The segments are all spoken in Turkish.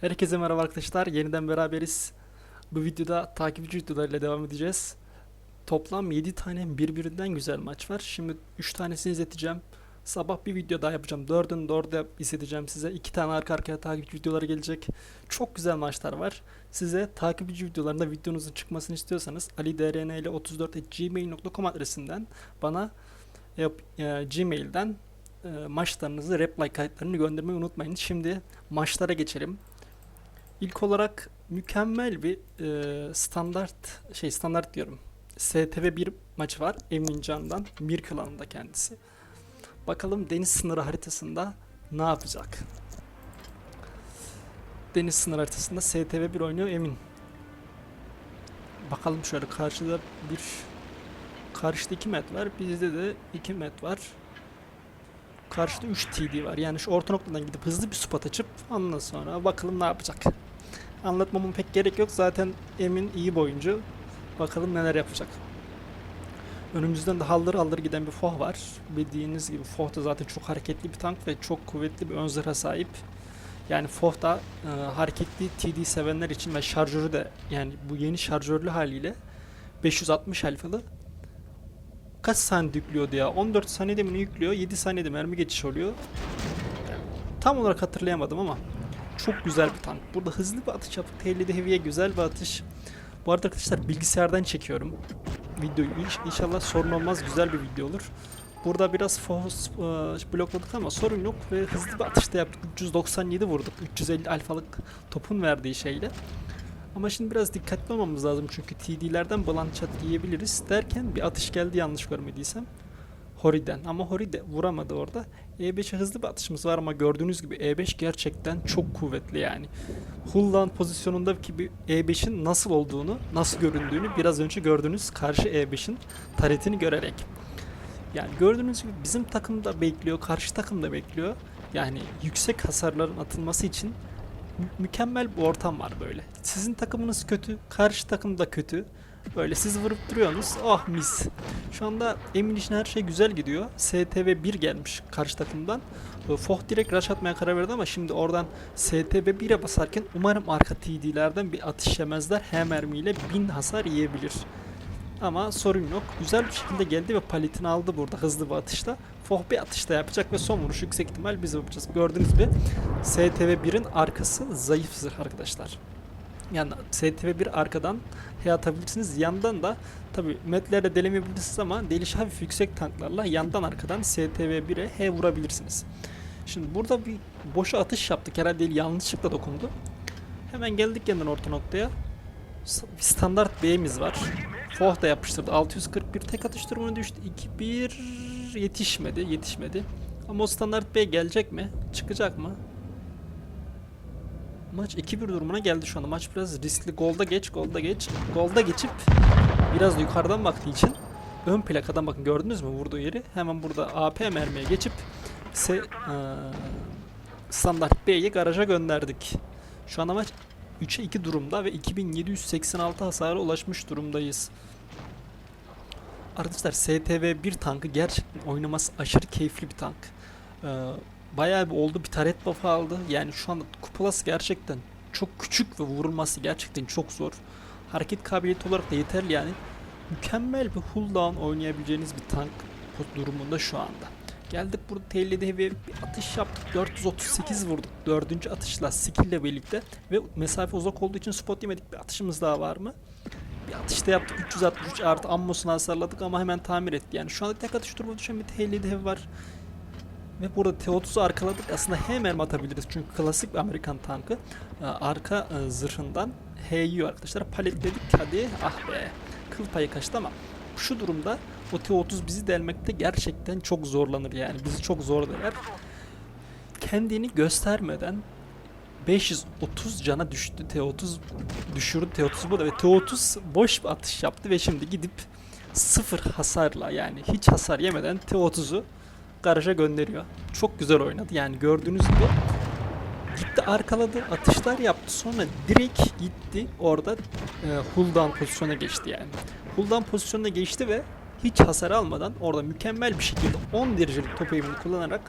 Herkese merhaba arkadaşlar. Yeniden beraberiz. Bu videoda takipçi videolarıyla devam edeceğiz. Toplam 7 tane birbirinden güzel maç var. Şimdi 3 tanesini izleteceğim. Sabah bir video daha yapacağım. 4'ünü 4'e izleteceğim size. 2 tane arka arkaya takipçi videoları gelecek. Çok güzel maçlar var. Size takipçi videolarında videonuzun çıkmasını istiyorsanız alidrn34@gmail.com adresinden bana e, e, Gmail'den e, maçlarınızı, reply kayıtlarını göndermeyi unutmayın. Şimdi maçlara geçelim. İlk olarak mükemmel bir e, standart şey standart diyorum. STV 1 maçı var Emin Can'dan. Bir klanında kendisi. Bakalım deniz sınırı haritasında ne yapacak? Deniz sınırı haritasında STV 1 oynuyor Emin. Bakalım şöyle karşıda bir karşıda 2 met var. Bizde de 2 met var. Karşıda 3 TD var. Yani şu orta noktadan gidip hızlı bir spot açıp ondan sonra bakalım ne yapacak. Anlatmamın pek gerek yok. Zaten Emin iyi bir oyuncu. Bakalım neler yapacak. Önümüzden de haldır haldır giden bir Foh var. Bildiğiniz gibi Foh da zaten çok hareketli bir tank ve çok kuvvetli bir ön zırha sahip. Yani Foh da e, hareketli TD sevenler için ve şarjörü de yani bu yeni şarjörlü haliyle 560 alfalı kaç saniyede yüklüyordu ya? 14 saniyede mi yüklüyor? 7 saniyede mermi geçiş oluyor. Tam olarak hatırlayamadım ama çok güzel bir tank. Burada hızlı bir atış yapıp tehlikeli heavy'ye güzel bir atış. Bu arada arkadaşlar bilgisayardan çekiyorum videoyu. İnş- İnşallah sorun olmaz güzel bir video olur. Burada biraz focus e, blokladık ama sorun yok ve hızlı bir atışta yaptık. 397 vurduk. 350 alfalık topun verdiği şeyle. Ama şimdi biraz dikkatli olmamız lazım çünkü TD'lerden balan çat yiyebiliriz derken bir atış geldi yanlış görmediysem. Hori'den ama Hori de vuramadı orada. E5'e hızlı bir atışımız var ama gördüğünüz gibi E5 gerçekten çok kuvvetli yani. Hull'dan pozisyonundaki bir E5'in nasıl olduğunu, nasıl göründüğünü biraz önce gördüğünüz karşı E5'in taretini görerek. Yani gördüğünüz gibi bizim takım da bekliyor, karşı takım da bekliyor. Yani yüksek hasarların atılması için mü- mükemmel bir ortam var böyle. Sizin takımınız kötü, karşı takım da kötü. Böyle siz vurup duruyorsunuz. Oh mis. Şu anda Emin için her şey güzel gidiyor. STV 1 gelmiş karşı takımdan. Ee, Foh direkt rush atmaya karar verdi ama şimdi oradan STV 1'e basarken umarım arka TD'lerden bir atış yemezler. Her mermiyle 1000 hasar yiyebilir. Ama sorun yok. Güzel bir şekilde geldi ve paletini aldı burada hızlı bir atışta. Foh bir atışta yapacak ve son vuruş yüksek ihtimal biz yapacağız. Gördüğünüz gibi STV 1'in arkası zayıf arkadaşlar. Yani STV 1 arkadan H atabilirsiniz. Yandan da tabi metlerle delemeyebilirsiniz ama deliş hafif yüksek tanklarla yandan arkadan STV 1'e H vurabilirsiniz. Şimdi burada bir boşa atış yaptık. Herhalde yanlışlıkla dokundu. Hemen geldik yeniden orta noktaya. Bir Standart B'miz var. Foh da yapıştırdı. 641 tek atış durumuna düştü. 2-1 yetişmedi. Yetişmedi. Ama o standart B gelecek mi? Çıkacak mı? Maç 2-1 durumuna geldi şu anda. Maç biraz riskli. Golda geç, golda geç. Golda geçip biraz da yukarıdan baktığı için ön plakadan bakın gördünüz mü vurduğu yeri? Hemen burada AP mermiye geçip se, eee, standart B'yi garaja gönderdik. Şu anda maç 3'e 2 durumda ve 2786 hasara ulaşmış durumdayız. Arkadaşlar STV 1 tankı gerçekten oynaması aşırı keyifli bir tank. Ee, bayağı bir oldu bir taret buff'ı aldı. Yani şu anda kupolası gerçekten çok küçük ve vurulması gerçekten çok zor. Hareket kabiliyeti olarak da yeterli yani. Mükemmel bir hull oynayabileceğiniz bir tank durumunda şu anda. Geldik burada tehlikeli ve bir atış yaptık. 438 vurduk. Dördüncü atışla skill ile birlikte ve mesafe uzak olduğu için spot yemedik. Bir atışımız daha var mı? Bir atışta yaptık 363 artı ammosunu hasarladık ama hemen tamir etti. Yani şu anda tek atış durumunda düşen bir dev var. Ve burada T30'u arkaladık. Aslında H mermi atabiliriz çünkü klasik bir Amerikan tankı. Ee, Arka e, zırhından H yiyor arkadaşlar. Paletledik hadi. Ah be. Kıl payı kaçtı ama şu durumda o T30 bizi delmekte gerçekten çok zorlanır yani. Bizi çok zor deler. Kendini göstermeden 530 cana düştü. T30 düşürdü T30 burada ve T30 boş bir atış yaptı ve şimdi gidip sıfır hasarla yani hiç hasar yemeden T30'u garaja gönderiyor. Çok güzel oynadı yani gördüğünüz gibi gitti arkaladı atışlar yaptı sonra direkt gitti orada e, Huldan pozisyona geçti yani. Huldan pozisyonuna geçti ve hiç hasar almadan orada mükemmel bir şekilde 10 derecelik top eğimini kullanarak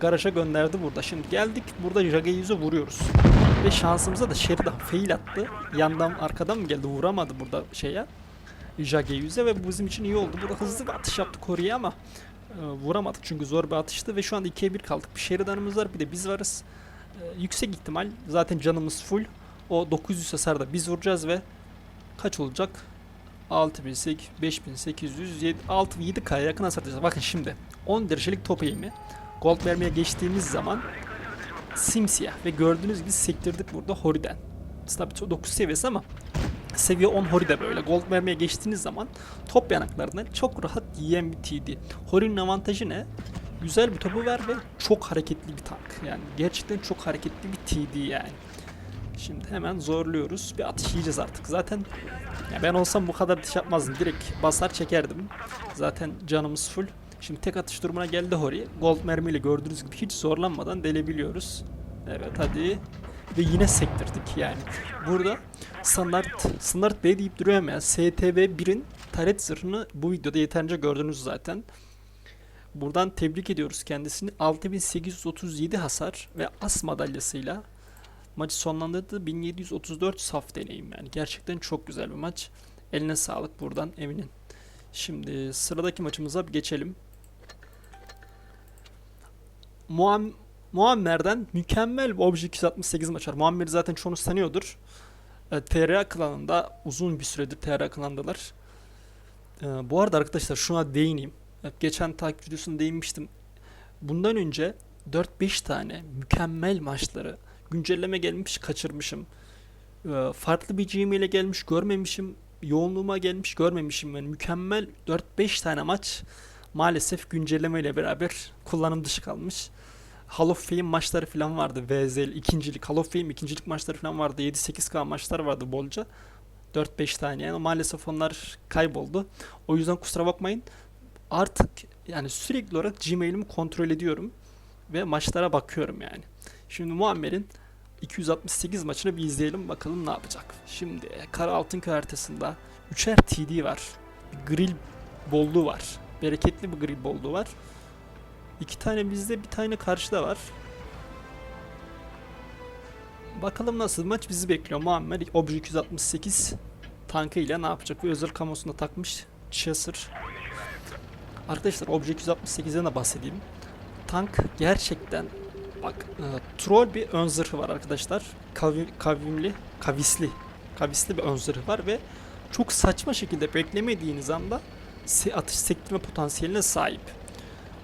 garaja gönderdi burada. Şimdi geldik burada Jageyüz'ü vuruyoruz. Ve şansımıza da Sheridan fail attı. Yandan arkadan mı geldi vuramadı burada şeye. Jage yüze ve bu bizim için iyi oldu. Burada hızlı bir atış yaptık oraya ama vuramadık çünkü zor bir atıştı ve şu anda 2'ye 1 kaldık. Bir Sheridan'ımız var bir de biz varız. E, yüksek ihtimal zaten canımız full. O 900 hasarda biz vuracağız ve kaç olacak? 6800, 5800, 7, 6, 7K'ya yakın hasar atacağız. Bakın şimdi 10 derecelik top eğimi. Gold mermiye geçtiğimiz zaman simsiyah ve gördüğünüz gibi sektirdik burada Hori'den. Tabii 9 seviyesi ama seviye 10 Hori de böyle. Gold mermiye geçtiğiniz zaman top yanaklarından çok rahat yiyen bir TD. Hori'nin avantajı ne? Güzel bir topu var ve çok hareketli bir tank. Yani gerçekten çok hareketli bir TD yani. Şimdi hemen zorluyoruz. Bir atış yiyeceğiz artık. Zaten ya ben olsam bu kadar atış yapmazdım. Direkt basar çekerdim. Zaten canımız full. Şimdi tek atış durumuna geldi Hori. Gold mermiyle gördüğünüz gibi hiç zorlanmadan delebiliyoruz. Evet hadi. Ve yine sektirdik yani. Burada standart, standart B deyip duruyorum ya. STB 1'in taret zırhını bu videoda yeterince gördünüz zaten. Buradan tebrik ediyoruz kendisini. 6837 hasar ve as madalyasıyla maçı sonlandırdı. 1734 saf deneyim yani. Gerçekten çok güzel bir maç. Eline sağlık buradan Emin'in. Şimdi sıradaki maçımıza geçelim. Muam Muammer'den mükemmel bir Obje 268 maç var. Muammer'i zaten çoğunuz tanıyordur. E, TRA klanında uzun bir süredir TRA klandalar. E, bu arada arkadaşlar şuna değineyim. Evet, geçen takip videosunda değinmiştim. Bundan önce 4-5 tane mükemmel maçları güncelleme gelmiş kaçırmışım. E, farklı bir GM ile gelmiş görmemişim. Yoğunluğuma gelmiş görmemişim. Yani mükemmel 4-5 tane maç maalesef güncelleme ile beraber kullanım dışı kalmış. Hall of Fame maçları falan vardı. VZL ikincilik, Hall of Fame ikincilik maçları falan vardı. 7-8K maçlar vardı bolca. 4-5 tane yani maalesef onlar kayboldu. O yüzden kusura bakmayın. Artık yani sürekli olarak Gmail'imi kontrol ediyorum ve maçlara bakıyorum yani. Şimdi Muammer'in 268 maçını bir izleyelim bakalım ne yapacak. Şimdi Kara Altınköy haritasında 3'er TD var. Bir grill bolluğu var. Bereketli bir grill bolluğu var. İki tane bizde bir tane karşıda var. Bakalım nasıl maç bizi bekliyor. Muammer Obje 268 tankı ile ne yapacak? Bir özel kamosunda takmış Chaser. Arkadaşlar Obje 268'den de bahsedeyim. Tank gerçekten bak e, troll bir ön zırhı var arkadaşlar. Kavi, kavimli, kavisli, kavisli bir ön zırhı var ve çok saçma şekilde beklemediğiniz anda atış sektirme potansiyeline sahip.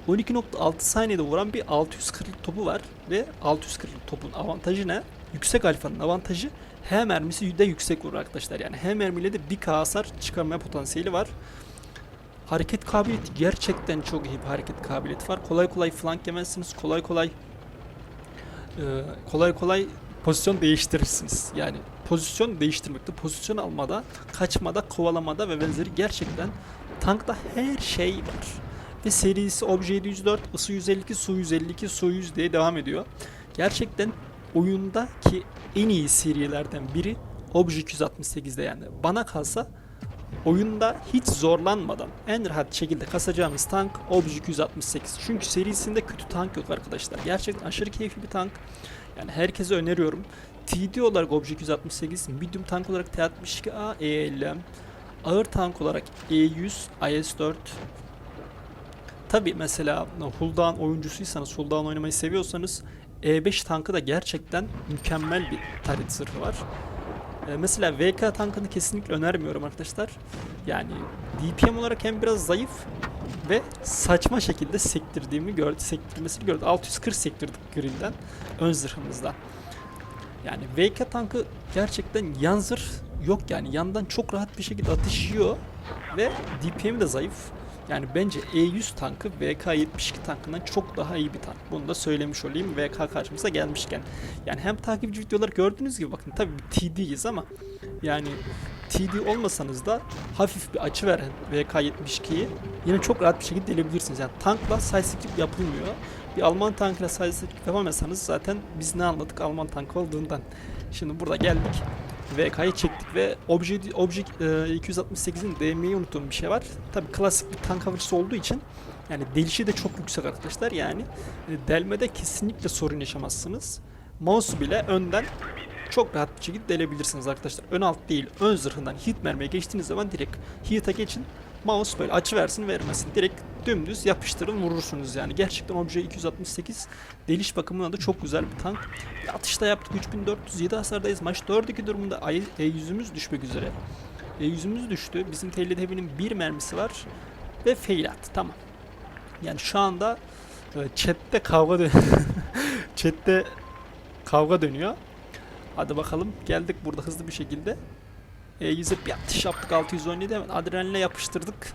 12.6 saniyede vuran bir 640'lık topu var ve 640'lık topun avantajı ne? Yüksek alfanın avantajı H mermisi de yüksek vurur arkadaşlar. Yani H mermiyle de 1K hasar çıkarmaya potansiyeli var. Hareket kabiliyeti gerçekten çok iyi bir hareket kabiliyeti var. Kolay kolay flank yemezsiniz. Kolay kolay e, kolay kolay pozisyon değiştirirsiniz. Yani pozisyon değiştirmekte, pozisyon almada, kaçmada, kovalamada ve benzeri gerçekten tankta her şey var ve serisi Obje 704, Isı 152, Su 152, Su 100 diye devam ediyor. Gerçekten oyundaki en iyi serilerden biri Obje 268'de yani. Bana kalsa oyunda hiç zorlanmadan en rahat şekilde kasacağımız tank Obje 268. Çünkü serisinde kötü tank yok arkadaşlar. Gerçekten aşırı keyifli bir tank. Yani herkese öneriyorum. TD olarak Obje 268, medium tank olarak T62A, E50M, ağır tank olarak E100, IS-4, Tabi mesela Huldan oyuncusuysanız, Huldan oynamayı seviyorsanız E5 tankı da gerçekten mükemmel bir taret zırhı var. Ee, mesela VK tankını kesinlikle önermiyorum arkadaşlar. Yani DPM olarak hem biraz zayıf ve saçma şekilde sektirdiğimi gördü, sektirmesini gördü. 640 sektirdik grillden ön zırhımızda. Yani VK tankı gerçekten yan zırh yok yani yandan çok rahat bir şekilde atış yiyor ve DPM de zayıf. Yani bence E100 tankı VK72 tankından çok daha iyi bir tank. Bunu da söylemiş olayım VK karşımıza gelmişken. Yani hem takipçi videoları gördüğünüz gibi bakın tabii TD'yiz ama yani TD olmasanız da hafif bir açı veren VK72'yi yine çok rahat bir şekilde delebilirsiniz. Yani tankla sidestep yapılmıyor. Bir Alman tankıyla sidestep yapamazsanız zaten biz ne anladık Alman tankı olduğundan. Şimdi burada geldik. VK'yı çektik ve Obje, Obje e, 268'in DM'yi unuttuğum bir şey var. Tabi klasik bir tank avcısı olduğu için yani delişi de çok yüksek arkadaşlar yani e, delmede kesinlikle sorun yaşamazsınız. Mouse bile önden çok rahat bir şekilde delebilirsiniz arkadaşlar. Ön alt değil, ön zırhından hit mermiye geçtiğiniz zaman direkt hit'e geçin. Mouse böyle açı versin vermesin. Direkt dümdüz yapıştırın vurursunuz yani. Gerçekten Obje 268 deliş bakımından da çok güzel bir tank. Bir atışta yaptık 3407 hasardayız. Maç 4-2 durumunda ay- E100'ümüz düşmek üzere. E100'ümüz düştü. Bizim Heavy'nin bir mermisi var ve fail attı. Tamam. Yani şu anda e, chatte kavga dön chatte kavga dönüyor. Hadi bakalım geldik burada hızlı bir şekilde. E100'e bir atış yaptık 617 hemen adrenaline yapıştırdık.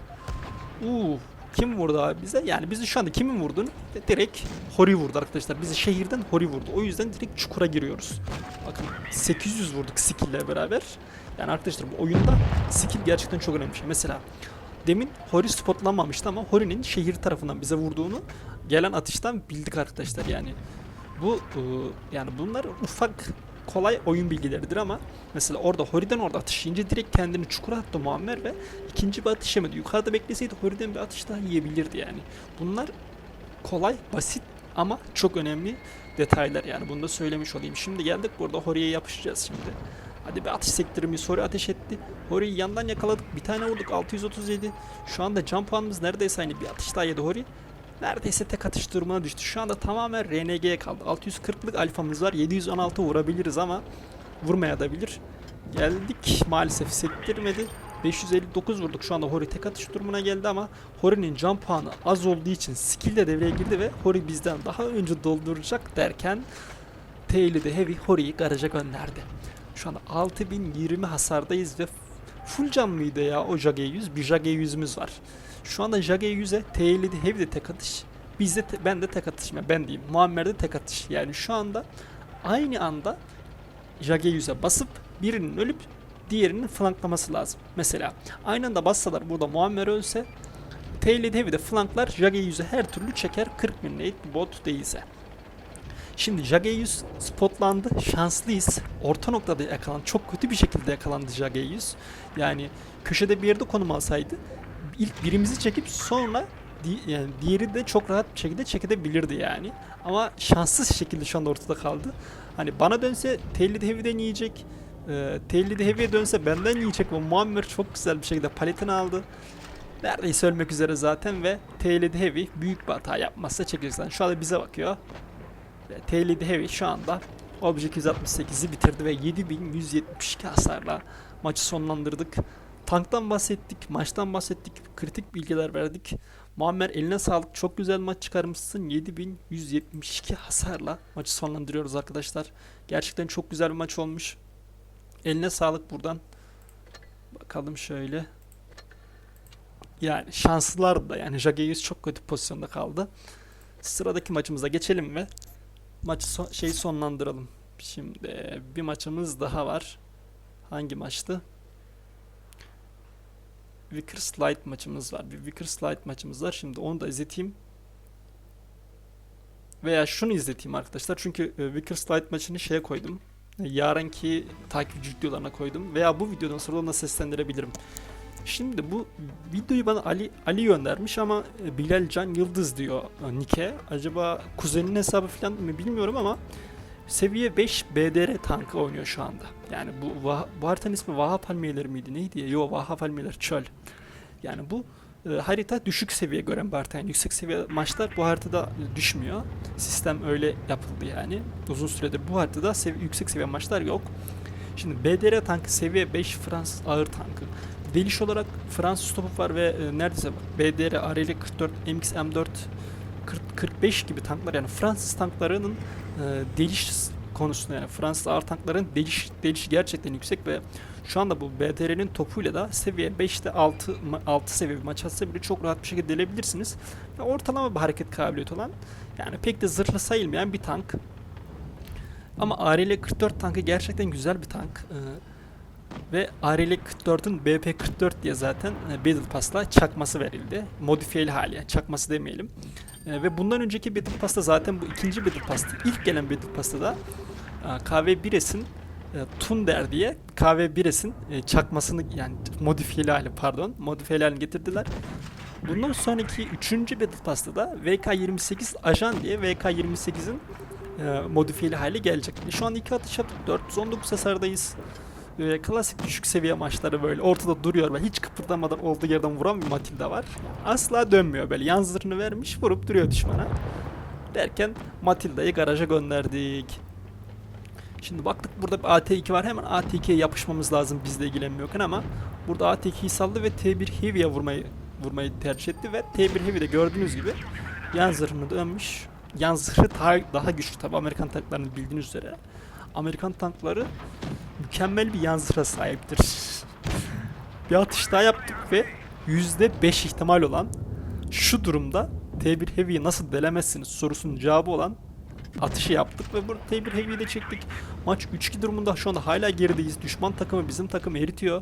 Uuu kim vurdu abi bize? Yani bizi şu anda kimin vurduğunu direkt Hori vurdu arkadaşlar. Bizi şehirden Hori vurdu. O yüzden direkt çukura giriyoruz. Bakın 800 vurduk skill ile beraber. Yani arkadaşlar bu oyunda skill gerçekten çok önemli şey. Mesela demin Hori spotlanmamıştı ama Hori'nin şehir tarafından bize vurduğunu gelen atıştan bildik arkadaşlar yani. Bu e, yani bunlar ufak kolay oyun bilgileridir ama mesela orada Hori'den orada atış yiyince direkt kendini çukura attı Muammer ve ikinci bir atış yemedi. Yukarıda bekleseydi Hori'den bir atış daha yiyebilirdi yani. Bunlar kolay, basit ama çok önemli detaylar yani bunu da söylemiş olayım. Şimdi geldik burada Hori'ye yapışacağız şimdi. Hadi bir atış sektirimiz Hori ateş etti. Hori'yi yandan yakaladık. Bir tane vurduk 637. Şu anda can puanımız neredeyse aynı bir atış daha yedi Hori. Neredeyse tek atış durumuna düştü. Şu anda tamamen RNG'ye kaldı. 640'lık alfamız var. 716 vurabiliriz ama vurmaya da bilir. Geldik maalesef sektirmedi. 559 vurduk şu anda Hori tek atış durumuna geldi ama Hori'nin can puanı az olduğu için skill de devreye girdi ve Hori bizden daha önce dolduracak derken Tail'i de Heavy Hori'yi garaja gönderdi. Şu anda 6020 hasardayız ve full can mıydı ya o Jage 100? Bir Jage 100'ümüz var. Şu anda Jage 100'e Tail'i de Heavy de tek atış. Bizde ben de tek atış. Yani ben diyeyim. Muammer'de tek atış. Yani şu anda aynı anda Jage 100'e basıp birinin ölüp diğerinin flanklaması lazım. Mesela aynı anda bassalar burada Muammer ölse Tail'de Heavy'de flanklar Jage 100'e her türlü çeker 40 bin bot değilse. Şimdi Jage 100 spotlandı. Şanslıyız. Orta noktada yakalandı. Çok kötü bir şekilde yakalandı Jage 100. Yani köşede bir yerde konum alsaydı ilk birimizi çekip sonra di- yani diğeri de çok rahat bir şekilde çekebilirdi yani. Ama şanssız şekilde şu anda ortada kaldı. Hani bana dönse Tail'de Heavy'den yiyecek. E, Tail'de Heavy'ye dönse benden yiyecek ve Muammer çok güzel bir şekilde paletini aldı. Neredeyse ölmek üzere zaten ve Tail'de Heavy büyük bir hata yapmazsa çekecekler. Şu anda bize bakıyor. Ve Tail'de Heavy şu anda Obje 268'i bitirdi ve 7172 hasarla maçı sonlandırdık. Tanktan bahsettik, maçtan bahsettik, kritik bilgiler verdik. Muammer eline sağlık. Çok güzel maç çıkarmışsın. 7172 hasarla maçı sonlandırıyoruz arkadaşlar. Gerçekten çok güzel bir maç olmuş. Eline sağlık buradan. Bakalım şöyle. Yani şanslılar da yani Jageus çok kötü pozisyonda kaldı. Sıradaki maçımıza geçelim ve maçı son, şeyi sonlandıralım. Şimdi bir maçımız daha var. Hangi maçtı? Vickers Light maçımız var. Bir Vickers Light maçımız var. Şimdi onu da izleteyim. Veya şunu izleteyim arkadaşlar. Çünkü e, Vickers Light maçını şeye koydum. E, Yarınki takipçi videolarına koydum. Veya bu videodan sonra ona seslendirebilirim. Şimdi bu videoyu bana Ali Ali göndermiş ama e, Bilal Can Yıldız diyor Nike. Acaba kuzeninin hesabı falan mı bilmiyorum ama seviye 5 BDR tankı oynuyor şu anda. Yani bu bu ismi Vaha Palmiyeleri miydi neydi ya? Yo Vaha Palmiyeler çöl. Yani bu e, harita düşük seviye gören bir. Yani yüksek seviye maçlar bu haritada düşmüyor. Sistem öyle yapıldı yani. Uzun süredir bu haritada sevi- yüksek seviye maçlar yok. Şimdi BDR tankı seviye 5 Fransız ağır tankı. Deliş olarak Fransız topu var ve e, neredeyse BDR, ARL 44, MX M4 40, 45 gibi tanklar yani Fransız tanklarının e, deliş konusunda yani Fransız ağır tankların deliş, delişi gerçekten yüksek ve şu anda bu BDR'nin topuyla da seviye 5'te 6, ma- 6 seviye bir maç atsa bile çok rahat bir şekilde delebilirsiniz. Ve ortalama bir hareket kabiliyeti olan yani pek de zırhlı sayılmayan bir tank. Ama ARL 44 tankı gerçekten güzel bir tank. Ee, ve ARL 44'ün BP44 diye zaten e, Battle Pass'la çakması verildi. Modifiyeli hali yani çakması demeyelim. E, ve bundan önceki Battle Pass'ta zaten bu ikinci Battle Pass'tı. İlk gelen Battle Pass'ta da e, KV1S'in e, Tunder diye KV1S'in e, çakmasını yani modifiyeli hali pardon modifiyeli halini getirdiler. Bundan sonraki 3. Battle Pass'ta da VK28 ajan diye VK28'in e, modifiyeli hale gelecek. E, Şu an iki atış yaptık. 419 hasardayız. E, klasik düşük seviye maçları böyle ortada duruyor ve hiç kıpırdamadan olduğu yerden vuran bir Matilda var. Asla dönmüyor böyle. Yan zırhını vermiş vurup duruyor düşmana. Derken Matilda'yı garaja gönderdik. Şimdi baktık burada bir AT2 var. Hemen AT2'ye yapışmamız lazım bizle ilgilenmiyorken ama burada AT2'yi saldı ve T1 Heavy'ye vurmayı vurmayı tercih etti ve T1 Heavy de gördüğünüz gibi yan zırhını dönmüş. Yan zırhı daha güçlü tabi Amerikan tanklarını bildiğiniz üzere. Amerikan tankları mükemmel bir yan zırha sahiptir. bir atış daha yaptık ve %5 ihtimal olan şu durumda T1 Heavy'yi nasıl delemezsiniz sorusunun cevabı olan atışı yaptık ve bu T1 Heavy'yi de çektik. Maç 3-2 durumunda şu anda hala gerideyiz. Düşman takımı bizim takımı eritiyor.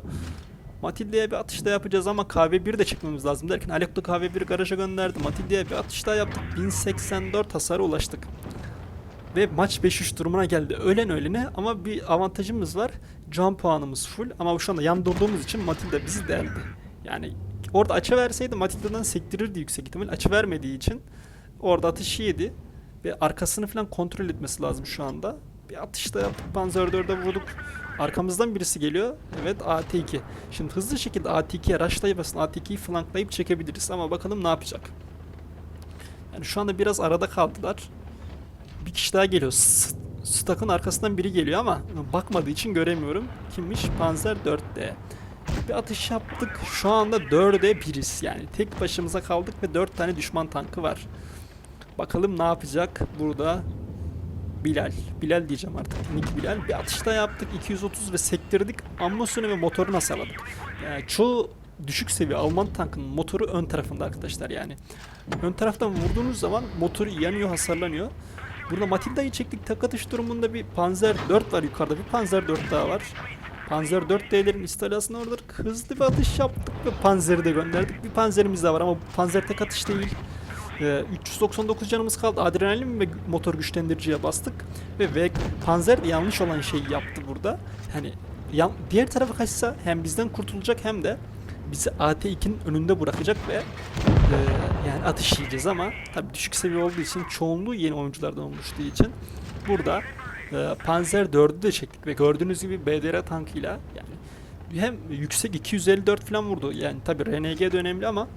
Matilda'ya bir atış daha yapacağız ama KV1 de çekmemiz lazım derken Alekto KV1 garaja gönderdi. Matilda'ya bir atış daha yaptık. 1084 hasara ulaştık. Ve maç 5-3 durumuna geldi. Ölen ölene ama bir avantajımız var. Can puanımız full ama şu anda yan durduğumuz için Matilda bizi deldi. Yani orada açı verseydi Matilda'dan sektirirdi yüksek ihtimal. Açı vermediği için orada atışı yedi. Ve arkasını falan kontrol etmesi lazım şu anda. Bir atış da yaptık. Panzer 4'e vurduk. Arkamızdan birisi geliyor. Evet AT2. Şimdi hızlı şekilde AT2'ye rushlayıp aslında AT2'yi flanklayıp çekebiliriz. Ama bakalım ne yapacak. Yani şu anda biraz arada kaldılar. Bir kişi daha geliyor. Stak'ın arkasından biri geliyor ama bakmadığı için göremiyorum. Kimmiş? Panzer 4D. Bir atış yaptık. Şu anda 4'e biriz. Yani tek başımıza kaldık ve 4 tane düşman tankı var. Bakalım ne yapacak burada Bilal. Bilal diyeceğim artık. Nick Bilal. Bir atışta yaptık. 230 ve sektirdik. Ammusunu ve motorunu hasarladık. Yani çoğu düşük seviye Alman tankının motoru ön tarafında arkadaşlar yani. Ön taraftan vurduğunuz zaman motoru yanıyor, hasarlanıyor. Burada Matilda'yı çektik. Tak atış durumunda bir Panzer 4 var yukarıda. Bir Panzer 4 daha var. Panzer 4D'lerin istilasını orada hızlı bir atış yaptık ve Panzer'i de gönderdik. Bir Panzer'imiz daha var ama Panzer tek atış değil. Ee, 399 canımız kaldı. Adrenalin ve motor güçlendiriciye bastık. Ve V Panzer yanlış olan şeyi yaptı burada. Yani yan, diğer tarafa kaçsa hem bizden kurtulacak hem de bizi AT2'nin önünde bırakacak ve e, yani atış yiyeceğiz ama tabii düşük seviye olduğu için çoğunluğu yeni oyunculardan oluştuğu için burada e, Panzer 4'ü de çektik ve gördüğünüz gibi BDR tankıyla yani hem yüksek 254 falan vurdu. Yani tabii RNG de önemli ama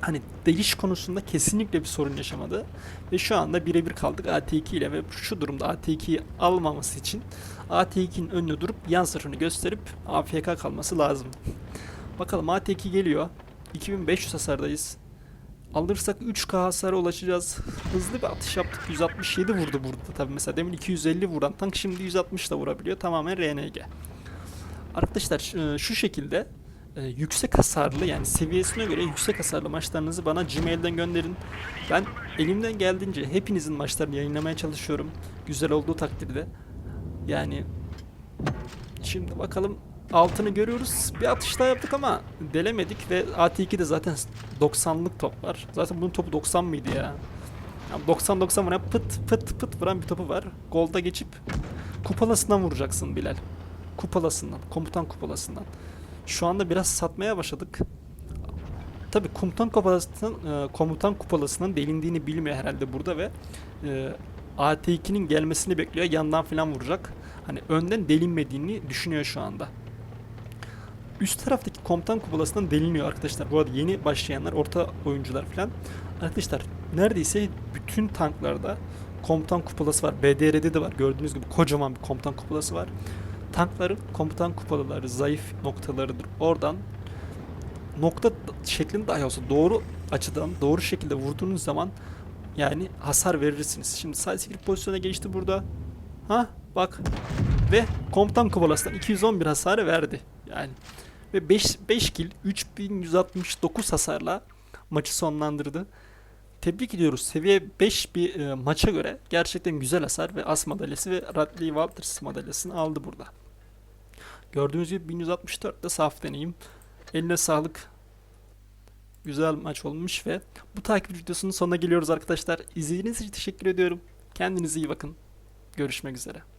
hani deliş konusunda kesinlikle bir sorun yaşamadı. Ve şu anda birebir kaldık AT2 ile ve şu durumda AT2'yi almaması için AT2'nin önüne durup yan sırrını gösterip AFK kalması lazım. Bakalım AT2 geliyor. 2500 hasardayız. Alırsak 3K hasara ulaşacağız. Hızlı bir atış yaptık. 167 vurdu burada tabi. Mesela demin 250 vuran tank şimdi 160 da vurabiliyor. Tamamen RNG. Arkadaşlar e, şu şekilde e, yüksek hasarlı yani seviyesine göre yüksek hasarlı maçlarınızı bana Gmail'den gönderin. Ben elimden geldiğince hepinizin maçlarını yayınlamaya çalışıyorum. Güzel olduğu takdirde. Yani şimdi bakalım altını görüyoruz. Bir atış daha yaptık ama delemedik ve AT2'de zaten 90'lık top var. Zaten bunun topu 90 mıydı ya? Yani 90-90 vuran pıt pıt pıt vuran bir topu var. Golda geçip kupalasından vuracaksın Bilal. Kupalasından, komutan kupalasından. Şu anda biraz satmaya başladık. Tabi komutan kupalasının, e, komutan kupalasının delindiğini bilmiyor herhalde burada ve e, AT2'nin gelmesini bekliyor. Yandan falan vuracak. Hani önden delinmediğini düşünüyor şu anda. Üst taraftaki komutan kupalasından deliniyor arkadaşlar. Bu arada yeni başlayanlar, orta oyuncular falan. Arkadaşlar neredeyse bütün tanklarda komutan kupalası var. BDR'de de var. Gördüğünüz gibi kocaman bir komutan kupalası var. Tankların komutan kupalaları zayıf noktalarıdır. Oradan nokta şeklinde dahi olsa doğru açıdan doğru şekilde vurduğunuz zaman yani hasar verirsiniz. Şimdi side script pozisyona geçti burada. Ha bak ve komutan kupalasından 211 hasarı verdi. Yani ve 5 5 kill 3169 hasarla maçı sonlandırdı. Tebrik ediyoruz. Seviye 5 bir e, maça göre gerçekten güzel hasar ve as madalyası ve Radley Walters madalyasını aldı burada. Gördüğünüz gibi 1164 de saf deneyim. Eline sağlık. Güzel maç olmuş ve bu takip videosunun sonuna geliyoruz arkadaşlar. İzlediğiniz için teşekkür ediyorum. Kendinize iyi bakın. Görüşmek üzere.